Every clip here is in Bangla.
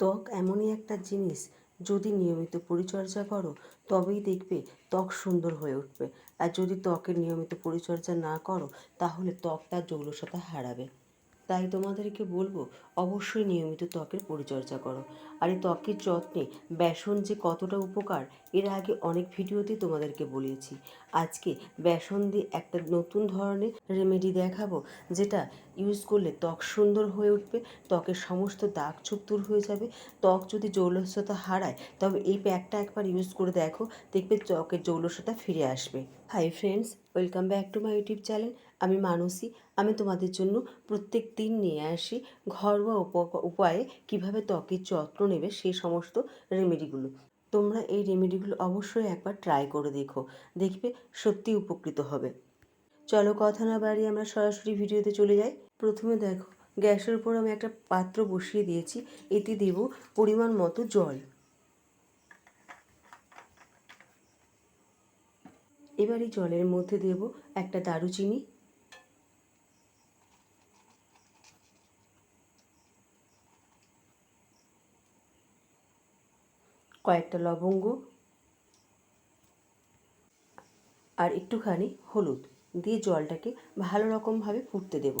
ত্বক এমনই একটা জিনিস যদি নিয়মিত পরিচর্যা করো, তবেই দেখবে ত্বক সুন্দর হয়ে উঠবে। আর যদি ত্বকের নিয়মিত পরিচর্যা না করো, তাহলে ত্বক তার জৌলসতা হারাবে। তাই তোমাদেরকে বলব, অবশ্যই নিয়মিত ত্বকের পরিচর্যা করো। আর এই ত্বকের যত্নে বেসন যে কতটা উপকার, এর আগে অনেক ভিডিওতে তোমাদেরকে বলেছি। আজকে বেসন দিয়ে একটা নতুন ধরনের রেমেডি দেখাবো, যেটা ইউজ করলে ত্বক সুন্দর হয়ে উঠবে, ত্বকের সমস্ত দাগ ছোপ দূর হয়ে যাবে। ত্বক যদি জৌলসতা হারায়, তবে এই প্যাকটা একবার ইউজ করে দেখো, দেখবে ত্বকের জৌলসতা ফিরে আসবে। Hi friends welcome back to my YouTube channel আমি মানসী। আমি তোমাদের জন্য প্রত্যেক দিন নিয়ে আসি ঘরোয়া উপ- উপায়ে কীভাবে ত্বকের যত্ন নেবে সেই সমস্ত রেমেডিগুলো তোমরা এই রেমেডিগুলো অবশ্যই একবার ট্রাই করে দেখো। দেখবে সত্যি উপকৃত হবে। চলো কথা না বাড়িয়ে আমরা সরাসরি ভিডিওতে চলে যাই। প্রথমে দেখো, গ্যাসের উপর আমি একটা পাত্র বসিয়ে দিয়েছি। এতে দেব পরিমাণ মতো জল। এবার এই জলের মধ্যে দেব একটা দারুচিনি। কয়েকটা লবঙ্গ। আর একটুখানি হলুদ দিয়ে জলটাকে ভালো রকমভাবে ফুটতে দেব।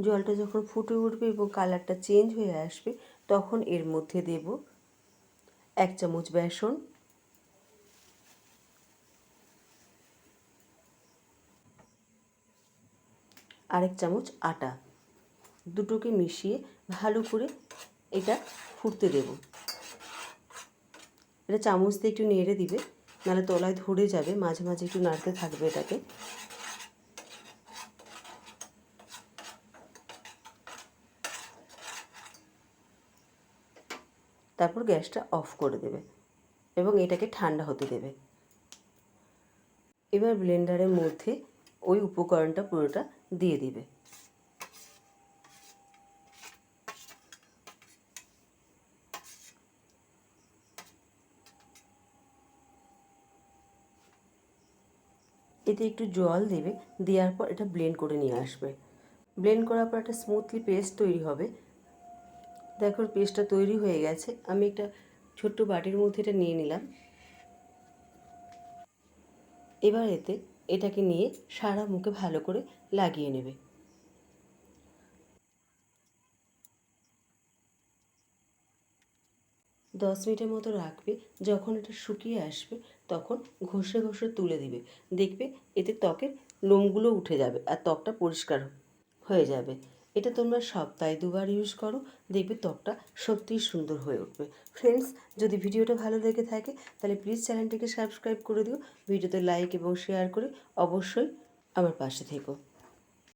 জলটা যখন ফুটে উঠবে এবং কালারটা চেঞ্জ হয়ে আসবে, তখন এর মধ্যে দেব এক চামচ বেসন। আরেক চামচ আটা। দুটোকে মিশিয়ে ভালো করে এটা ফুটতে দেব। এটা চামচ দিয়ে একটু নেড়ে দিবে, নাহলে তলায় ধরে যাবে, মাঝে মাঝে একটু নাড়তে থাকবে এটাকে। তারপর গ্যাসটা অফ করে দেবে এবং এটাকে ঠান্ডা হতে দেবে। এবার ব্লেন্ডারের মধ্যে ওই উপকরণটা পুরোটা দিয়ে দিবে। এতে একটু জল দেবে, দেওয়ার পর এটা ব্লেন্ড করে নিয়ে আসবে। ব্লেন্ড করার পর একটা স্মুথলি পেস্ট তৈরি হবে। দেখো পেস্টটা তৈরি হয়ে গেছে। আমি একটা ছোট্ট বাটির মধ্যে এটা নিয়ে নিলাম। এবার এতে এটাকে নিয়ে সারা মুখে ভালো করে লাগিয়ে নেবে। দশ মিনিটের মতো রাখবে, যখন এটা শুকিয়ে আসবে তখন ঘষে ঘষে তুলে দিবে। দেখবে এতে ত্বকের লোমগুলো উঠে যাবে আর ত্বকটা পরিষ্কার হয়ে যাবে। এটা তোমরা সপ্তাহে দুবার ইউজ করো, দেখবে ত্বকটা সত্যিই সুন্দর হয়ে উঠবে। ফ্রেন্ডস যদি ভিডিওটা ভালো লেগে থাকে, তাহলে প্লিজ চ্যানেলটিকে সাবস্ক্রাইব করে দিও, ভিডিওতে লাইক এবং শেয়ার করে অবশ্যই আমার পাশে থেকো।